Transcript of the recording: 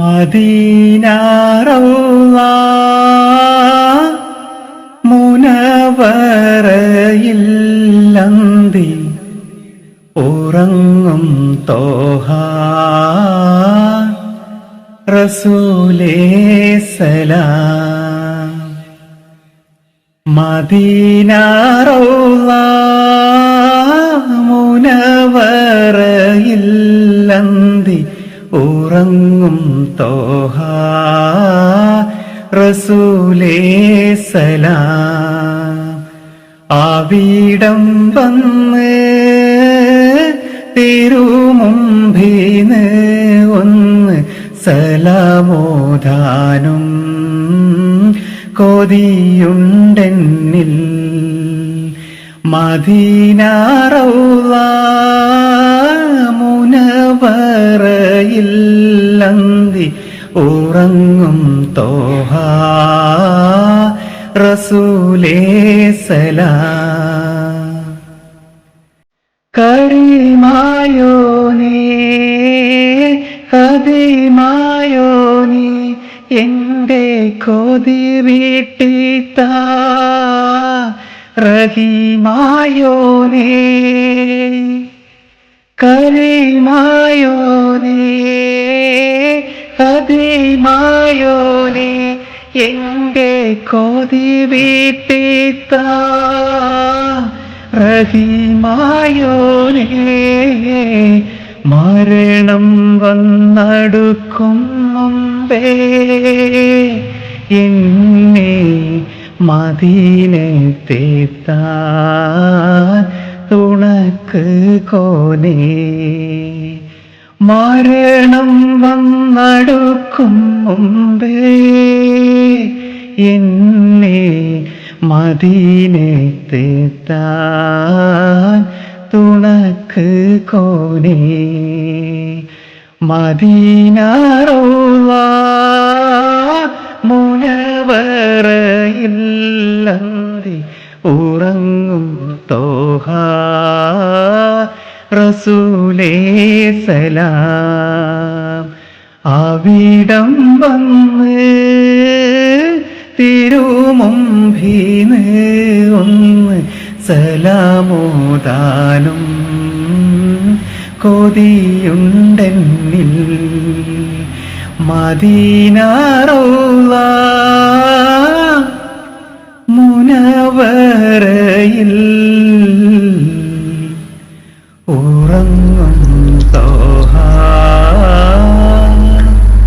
മദീനാറൗള മുനവറയില്ലന്തി ഉറങ്ങും തോഹ റസൂലേ സലാം. മദീനാറൗള മുനവറയില്ലന്തി ഉറങ്ങും തോഹ. റസൂലേ സലാം. ആവിടം വന്ന് തിരുമുമ്പിന്ന് ഒന്ന് സലാമോദാനും. കൊതിയുണ്ടെന്നിൽ മദീനാറൗള ഉറങ്ങും തോഹ. റസൂലേ സലാം. കരീമായോനേ കതിമായോനേ എന്റെ കൊതി വീട്ടിത്ത. റഹീമായോനേ കരിമായോനേ കതിമായോനേ എന്റെ കോതി വീട്ടിത്ത. റഹിമായോനെ മരണം വന്നടുക്കും മുമ്പേ എന്നെ മദീനത്തെത്താൻ തുണക്ക് കോനേ. മരണം വന്നടുക്കും മുമ്പേ. എന്നെ മദീനത്തെത്താൻ തുണക്ക് കോനെ. മദീനാറോള മുനവറയില്ലന്തി ഉറങ്ങും തോഹ. റസൂലേ സലാം. അവിടം വന്ന് തിരുമുമ്പിന്ന് ഒന്ന് സലാമോദാനും കൊതിയുണ്ടെന്നിൽ മദീനാറോള മുനവറയിൽ ഉറങ്ങും തോഹാ